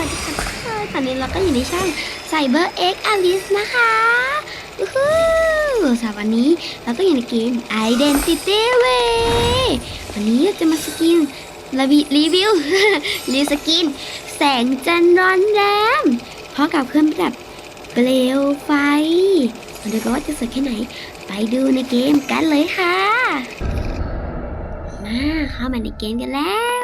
วัสดีค่ะทุกคนตอนนี้เราก็อยู่ในช่องไซเบอร์เอ็กอลิสนะคะวู้ฮู้สำหรับวันนี้เราก็อยู่ในเกม Identity Way วันนี้เราจะมาสกินรีวิรีวิวรีสกิน แสงจันทร์ร้อนแรงพร้อมกับเครื่องประดับเปลวไฟมาดูกันว่าจะสวยแค่ไหน ไปดูในเกมกันเลยค่ะ มาเข้ามาในเกมกันแล้ว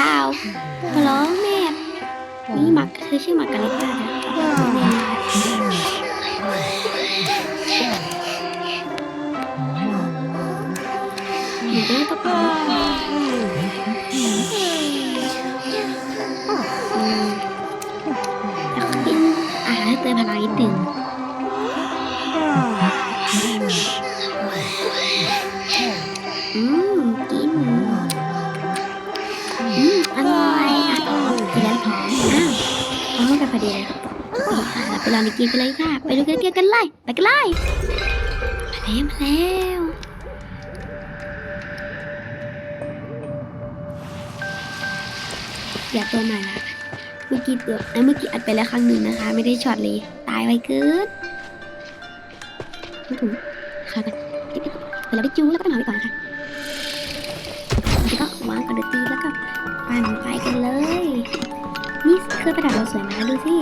ใช้หน้าเท้าฮัลโหลแม่นี่มักเธอชื่อมักกะเลตตานะหนูก็ได้ตกลงแล้วก็กินอาหารให้เติมพลังนิดหนึ่ง อืมอร่อยอะกินแล้วพร้อมอ้าวพร้อกันพอดีเลยค่ะไปลองไปกินกันเลยค่ะ ไปดูกันเกี่ยวกันเลยไปกันเลยมาแล้วมาแล้วอย่าตัวใหม่ละเมื่อกี้ตัวเอ้ยเมื่อกี้อัดไปแล้วครั้งหนึ่งนะคะ ไม่ได้ช็อตเลย ตายไวเกินไม่ถูกค่ะกันเดี๋ยวเราไปจูแล้วก็ไปหาไปก่อนนะคะ วางกระดตีแล้วก็ปั่นไปกันเลย นี่เครื่องประดับเราสวยมากดูสิ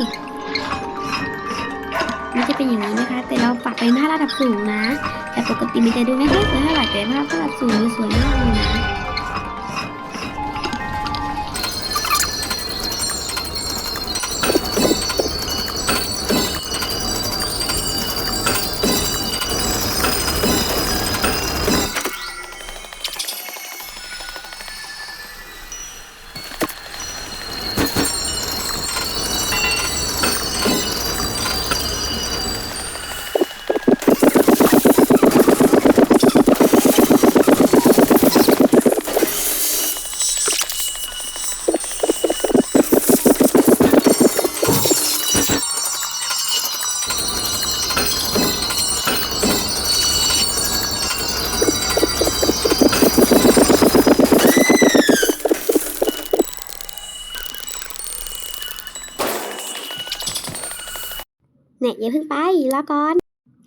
มันจะเป็นอย่างนี้นะคะ แต่เราปรับไปหน้าระดับสูงนะ แต่ปกติมีแต่ดูไม่ค่อยสวยเท่าไหร่แต่ถ้าระดับสูงมันสวยมากเลยนะ เนี่ยอย่าเพิ่งไปรอก่อน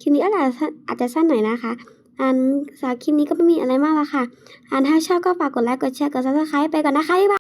คลิปนี้อาจจะอาจจะสั้นหน่อยนะคะอันสาวคลิปนี้ก็ไม่มีอะไรมากแล้วค่ะอันถ้าชอบก็ฝากกดไลค์กดแชร์กดซับสไครป์ไปก่อนนะคะบ๊ายบาย